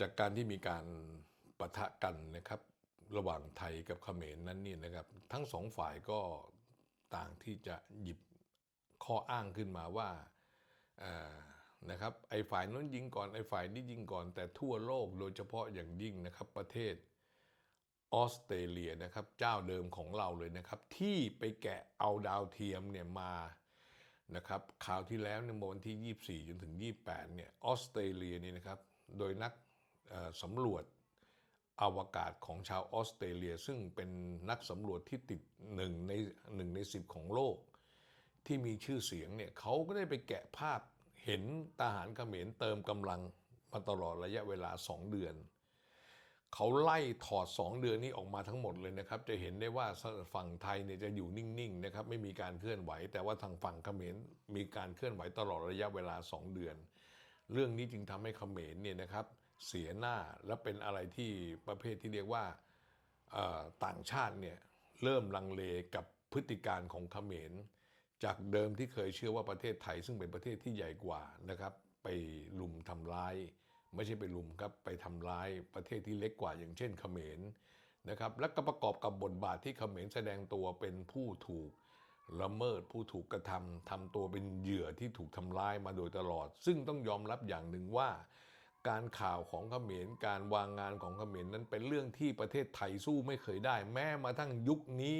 จากการที่มีการปะทะกันนะครับ ระหว่างไทยกับเขมรนั้นนี่นะครับ ทั้งสองฝ่ายก็ต่างที่จะหยิบข้ออ้างขึ้นมาว่านะครับไอ้ฝ่ายนู้นยิงก่อนไอ้ฝ่ายนี้ยิงก่อน แต่ทั่วโลกโดยเฉพาะอย่างยิ่งนะครับประเทศออสเตรเลียนะครับเจ้าเดิมของเราเลยนะครับ ที่ไปแกะเอาดาวเทียมเนี่ยมานะครับข่าวที่แล้วในวันที่ 24 จนถึง 28เนี่ยออสเตรเลียนี่นะครับ โดยนัก สำรวจอวกาศของชาวออสเตรเลีย ซึ่งเป็นนักสำรวจที่ติดหนึ่งในหนึ่งในสิบของโลก ที่มีชื่อเสียงเนี่ยเขาก็ได้ไปแกะภาพเห็นทหารเขมรเติมกำลังมาตลอดระยะเวลา 2 เดือน เขาไล่ถอด 2 เดือนนี้ออกมาทั้งหมดเลยนะครับ จะเห็นได้ว่าฝั่งไทยเนี่ยจะอยู่นิ่งๆนะครับไม่มีการเคลื่อนไหว แต่ว่าทางฝั่งเขมรมีการเคลื่อนไหวตลอดระยะเวลา 2 เดือน เรื่องนี้จึงทำให้เขมรเนี่ยนะครับ เสียหน้าและเป็นอะไรที่ประเภทที่เรียกว่าต่างชาติเนี่ยเริ่มลังเลกับพฤติการของเขมร จากเดิมที่เคยเชื่อว่าประเทศไทย ซึ่งเป็นประเทศที่ใหญ่กว่านะครับ ไปลุมทำร้าย ไม่ใช่ไปลุมครับไปทำร้ายประเทศที่เล็กกว่าอย่างเช่นเขมรนะครับและก็ประกอบกับบทบาทที่เขมรแสดงตัวเป็นผู้ถูกละเมิดผู้ถูกกระทำทำตัวเป็นเหยื่อที่ถูกทำร้ายมาโดยตลอด ซึ่งต้องยอมรับอย่างหนึ่งว่า การข่าวของเขมรการวางงานของเขมรนั้นเป็นเรื่องที่ประเทศไทยสู้ไม่เคยได้ แม้มาทั้งยุคนี้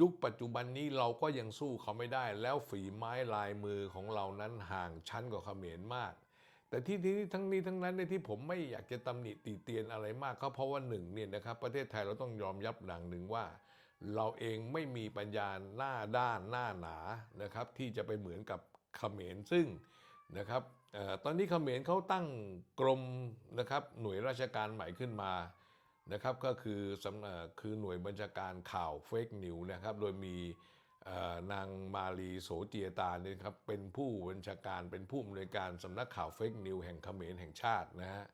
ยุคปัจจุบันนี้เราก็ยังสู้เขาไม่ได้ แล้วฝีไม้ลายมือของเรานั้นห่างชั้นกว่าเขมรมาก แต่ที่ที่ทั้งนี้ทั้งนั้นเนี่ยที่ผมไม่อยากจะตำหนิตีเตียนอะไรมากก็เพราะว่าหนึ่งเนี่ยนะครับประเทศไทยเราต้องยอมยับหนังหนึ่งว่า เราเองไม่มีปัญญาหน้าด้านหน้าหนานะครับที่จะไปเหมือนกับเขมรซึ่งนะครับ ตอนนี้เขมรเขาตั้งกรมนะครับหน่วยราชการใหม่ขึ้นมานะครับก็คือสำเอ่อคือหน่วยบัญชาการข่าวเฟกนิวนะครับโดยมีนางมาลีโสเจียตาเนี่ยครับเป็นผู้บัญชาการเป็นผู้อำนวยการสำนักข่าวเฟกนิวแห่งเขมรแห่งชาตินะฮะ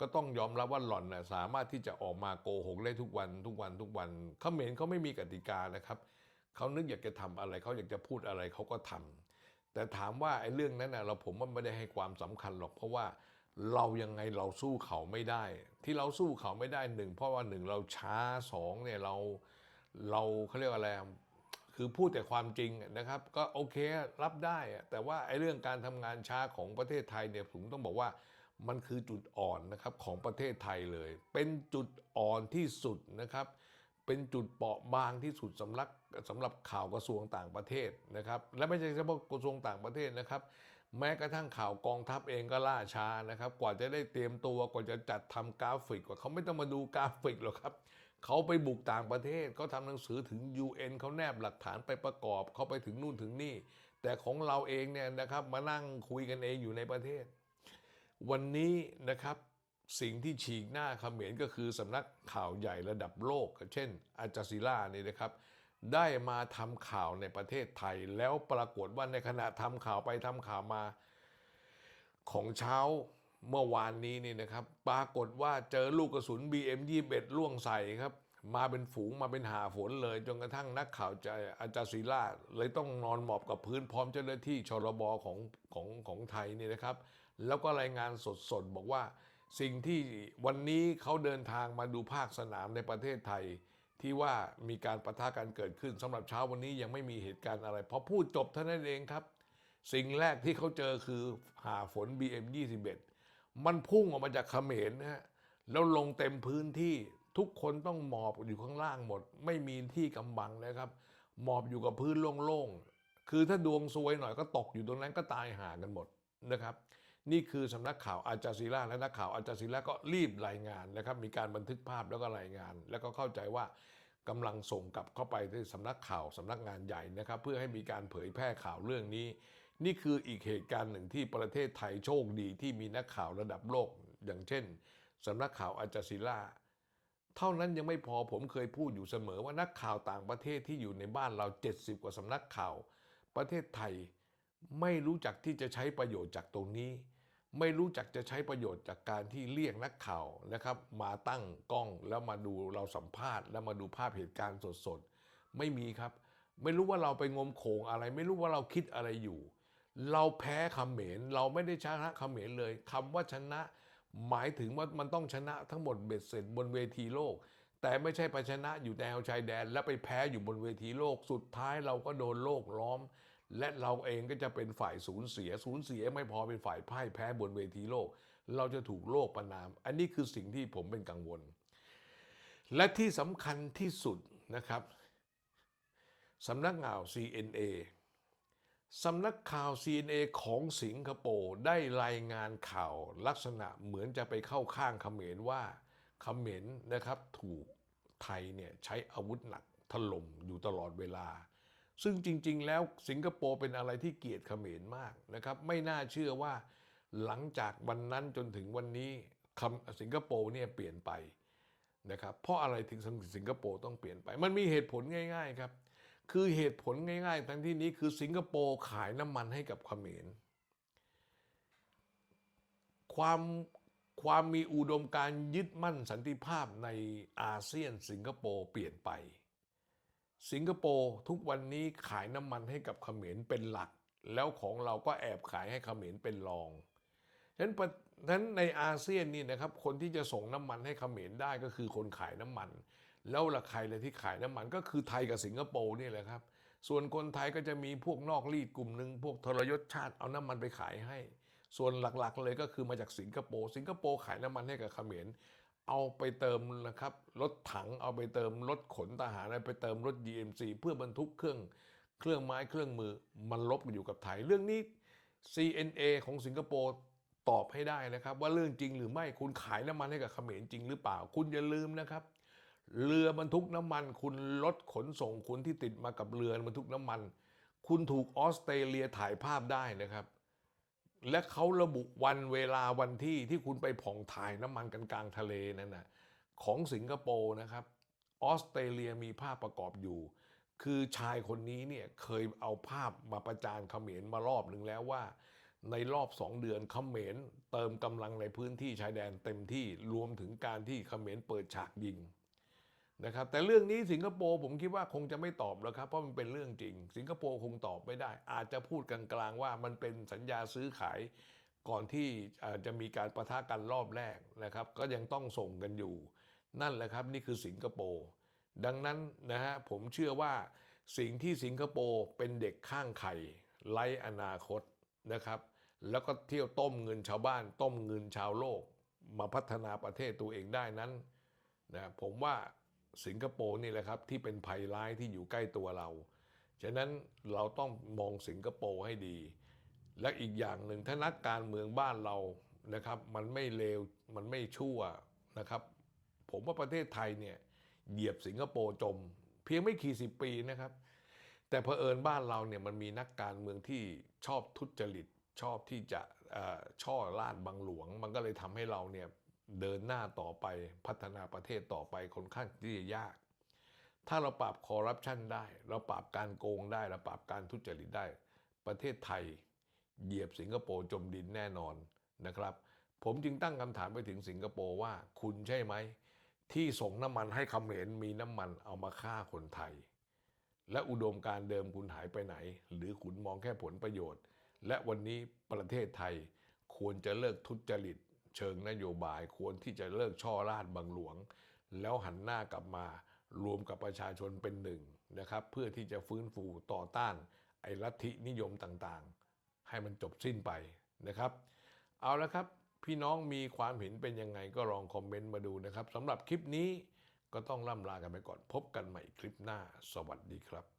ก็ต้องยอมรับว่าหล่อนนะสามารถที่จะออกมาโกหกได้ทุกวันทุกวันทุกวันเขมรเขาไม่มีกติกานะครับเขานึกอยากจะทำอะไรเขาอยากจะพูดอะไรเขาก็ทำ แต่ถามว่าไอ้เรื่องนั้นนะเราผมว่าไม่ได้ให้ความสำคัญหรอก เพราะว่าเรายังไงเราสู้เขาไม่ได้ ที่เราสู้เขาไม่ได้หนึ่งเพราะว่าหนึ่งเราช้าสองเนี่ยเราเราเขาเรียกว่าอะไรคือพูดแต่ความจริงนะครับ ก็โอเครับได้ แต่ว่าไอ้เรื่องการทำงานช้าของประเทศไทยเนี่ยผมต้องบอกว่ามันคือจุดอ่อนนะครับของประเทศไทยเลย เป็นจุดอ่อนที่สุดนะครับ เป็นจุดเปราะบางที่สุดสำหรับสำหรับข่าวกระทรวงต่างประเทศนะครับ และไม่ใช่เฉพาะกระทรวงต่างประเทศนะครับ แม้กระทั่งข่าวกองทัพเองก็ล่าช้านะครับ กว่าจะได้เตรียมตัวกว่าจะจัดทำกราฟิกกว่าเขาไม่ต้องมาดูกราฟิกหรอกครับเขาไปบุกต่างประเทศเขาทำหนังสือถึง UN เขาแนบหลักฐานไปประกอบเขาไปถึงนู่นถึงนี่ แต่ของเราเองเนี่ยนะครับมานั่งคุยกันเองอยู่ในประเทศ วันนี้นะครับ สิ่งที่ฉีกหน้าเขมรก็คือสำนักข่าวใหญ่ระดับโลก เช่นอาจาซิล่านี่นะครับ ได้มาทำข่าวในประเทศไทย แล้วปรากฏว่าในขณะทำข่าวไปทำข่าวมา ของเช้าเมื่อวานนี้นี่นะครับ ปรากฏว่าเจอลูกกระสุน BM 21 ล่วงใส่ครับ มาเป็นฝูงมาเป็นหาฝนเลย จนกระทั่งนักข่าวใจอาจาศิลาเลยต้องนอนหมอบกับพื้นพร้อมเจ้าหน้าที่ชรบของของของไทยนี่นะครับ แล้วก็รายงานสดๆบอกว่า สิ่งที่วันนี้เขาเดินทางมาดูภาคสนามในประเทศไทย ที่ว่ามีการประทะกันเกิดขึ้นสำหรับเช้าวันนี้ยังไม่มีเหตุการณ์อะไรพอพูดจบเท่านั้นเองครับ สิ่งแรกที่เขาเจอคือหาฝน BM 21 มันพุ่งออกมาจากเขมรนะฮะแล้วลงเต็มพื้นที่ทุกคนต้องหมอบอยู่ข้างล่างหมด ไม่มีที่กำบังนะครับ หมอบอยู่กับพื้นโล่งๆคือถ้าดวงซวยหน่อยก็ตกอยู่ตรงนั้นก็ตายห่ากันหมดนะครับ นี่คือสำนักข่าวอาจาซีล่าและนักข่าวอาจาซีล่าก็รีบรายงานนะครับ มีการบันทึกภาพแล้วก็รายงาน แล้วก็เข้าใจว่ากำลังส่งกลับเข้าไปที่สำนักข่าวสำนักงานใหญ่นะครับ เพื่อให้มีการเผยแพร่ข่าวเรื่องนี้ นี่คืออีกเหตุการณ์หนึ่งที่ประเทศไทยโชคดีที่มีนักข่าวระดับโลก อย่างเช่นสำนักข่าวอาจาซิล่าเท่านั้นยังไม่พอผมเคยพูดอยู่เสมอว่านักข่าวต่างประเทศที่อยู่ในบ้านเรา 70 กว่าสำนักข่าว ประเทศไทยไม่รู้จักที่จะใช้ประโยชน์จากตรงนี้ ไม่รู้จักจะใช้ประโยชน์จากการที่เรียกนักข่าวนะครับ มาตั้งกล้องแล้วมาดูเราสัมภาษณ์ แล้วมาดูภาพเหตุการณ์สดๆ ไม่มีครับ ไม่รู้ว่าเราไปงมโขงอะไร ไม่รู้ว่าเราคิดอะไรอยู่ เราแพ้คำเขมรเราไม่ได้ชนะคำเขมรเลยคำว่าชนะ หมายถึงว่ามันต้องชนะทั้งหมดเบ็ดเสร็จบนเวทีโลก แต่ไม่ใช่ไปชนะอยู่แนวชายแดน แล้วไปแพ้อยู่บนเวทีโลก สุดท้ายเราก็โดนโลกล้อม และเราเองก็จะเป็นฝ่ายสูญเสียสูญเสียไม่พอเป็นฝ่ายพ่ายแพ้บนเวทีโลก เราจะถูกโลกประนาม อันนี้คือสิ่งที่ผมเป็นกังวล และที่สำคัญที่สุดนะครับสำนักข่าว CNA สำนักข่าว CNA ของสิงคโปร์ได้รายงานข่าวลักษณะเหมือนจะไปเข้าข้างเขมรว่าเขมรนะครับถูกไทยเนี่ยใช้อาวุธหนักถล่มอยู่ตลอดเวลา ซึ่งจริง ๆ แล้วสิงคโปร์เป็นอะไรที่เกลียดเขมรมากนะครับไม่น่าเชื่อว่าหลังจากวันนั้นจนถึงวันนี้คำสิงคโปร์เนี่ยเปลี่ยนไปนะครับเพราะอะไรถึงสิงคโปร์ต้องเปลี่ยนไป มันมีเหตุผลง่าย ๆครับ คือเหตุผลง่าย ๆ ทั้งที่นี้คือสิงคโปร์ขายน้ำมันให้กับเขมรความความมีอุดมการยึดมั่นสันติภาพในอาเซียนสิงคโปร์เปลี่ยนไป สิงคโปร์ทุกวันนี้ขายน้ำมันให้กับเขมรเป็นหลัก แล้วของเราก็แอบขายให้เขมรเป็นรองฉะนั้นประฉะนั้นในอาเซียนนี่นะครับคนที่จะส่งน้ำมันให้เขมรได้ก็คือคนขายน้ำมัน แล้วละใครเลยที่ขายน้ำมันก็คือไทยกับสิงคโปร์นี่แหละครับ ส่วนคนไทยก็จะมีพวกนอกรีดกลุ่มหนึ่งพวกทรยศชาติเอาน้ำมันไปขายให้ ส่วนหลักๆเลยก็คือมาจากสิงคโปร์สิงคโปร์ขายน้ำมันให้กับเขมร เอาไปเติมนะครับรถถังเอาไปเติมรถขนทหารไปเติมรถ GMC เพื่อบรรทุกเครื่องเครื่องไม้เครื่องมือมันลบอยู่กับไทยเรื่องนี้ CNA ของสิงคโปร์ตอบให้ได้นะครับ ว่าเรื่องจริงหรือไม่คุณขายน้ำมันให้กับเขมรจริงหรือเปล่า คุณอย่าลืมนะครับ เรือบรรทุกน้ำมัน คุณรถขนส่งคุณที่ติดมากับเรือบรรทุกน้ำมัน คุณถูกออสเตรเลียถ่ายภาพได้นะครับ และเขาระบุวันเวลาวันที่ที่คุณไปผ่องถ่ายน้ำมันกันกลางทะเลนั่นนะของสิงคโปร์นะครับ ออสเตรเลียมีภาพประกอบอยู่ คือชายคนนี้เนี่ยเคยเอาภาพมาประจานเขมรมารอบหนึ่งแล้วว่า ในรอบสองเดือนเขมรเติมกำลังในพื้นที่ชายแดนเต็มที่รวมถึงการที่เขมรเปิดฉากยิง นะครับแต่เรื่องนี้สิงคโปร์ผมคิดว่าคงจะไม่ตอบแล้วครับเพราะมันเป็นเรื่องจริง สิงคโปร์คงตอบไม่ได้ อาจจะพูดกลางๆว่ามันเป็นสัญญาซื้อขายก่อนที่จะมีการประทะกันรอบแรกนะครับ ก็ยังต้องส่งกันอยู่ นั่นแหละครับนี่คือสิงคโปร์ดังนั้นนะฮะผมเชื่อว่าสิ่งที่สิงคโปร์เป็นเด็กข้างไข่ไร้อนาคตนะครับ แล้วก็เที่ยวต้มเงินชาวบ้าน ต้มเงินชาวโลก มาพัฒนาประเทศตัวเองได้นั้นนะผมว่า สิงคโปร์นี่แหละครับ ที่เป็นภัยร้ายที่อยู่ใกล้ตัวเรา ฉะนั้นเราต้องมองสิงคโปร์ให้ดี และอีกอย่างหนึ่งถ้านักการเมืองบ้านเรานะครับ มันไม่เลวมันไม่ชั่วนะครับ ผมว่าประเทศไทยเนี่ยเหยียบสิงคโปร์จม เพียงไม่กี่สิบปีนะครับ แต่เผอิญบ้านเราเนี่ยมันมีนักการเมืองที่ชอบทุจริตชอบที่จะเอ่อช่อลาดบังหลวง มันก็เลยทำให้เราเนี่ย เดินหน้าต่อไปพัฒนาประเทศต่อไปค่อนข้างที่จะยาก ถ้าเราปราบคอร์รัปชันได้ เราปราบการโกงได้ เราปราบการทุจริตได้ ประเทศไทย เหยียบสิงคโปร์จมดินแน่นอนนะครับ ผมจึงตั้งคำถามไปถึงสิงคโปร์ว่าคุณใช่ไหม ที่ส่งน้ำมันให้คำเขมรมีน้ำมันเอามาฆ่าคนไทย และอุดมการเดิมคุณหายไปไหน หรือคุณมองแค่ผลประโยชน์ และวันนี้ประเทศไทยควรจะเลิกทุจริต เชิงนโยบายควรที่จะเลิกช่อราดบังหลวง แล้วหันหน้ากลับมารวมกับประชาชนเป็นหนึ่งนะครับ เพื่อที่จะฟื้นฟูต่อต้านไอ้ลัทธินิยมต่างๆ ให้มันจบสิ้นไปนะครับ เอาละครับพี่น้องมีความเห็นเป็นยังไงก็ลองคอมเมนต์มาดูนะครับสำหรับคลิปนี้ก็ต้องล่ำลากันไปก่อนพบกันใหม่คลิปหน้า สวัสดีครับ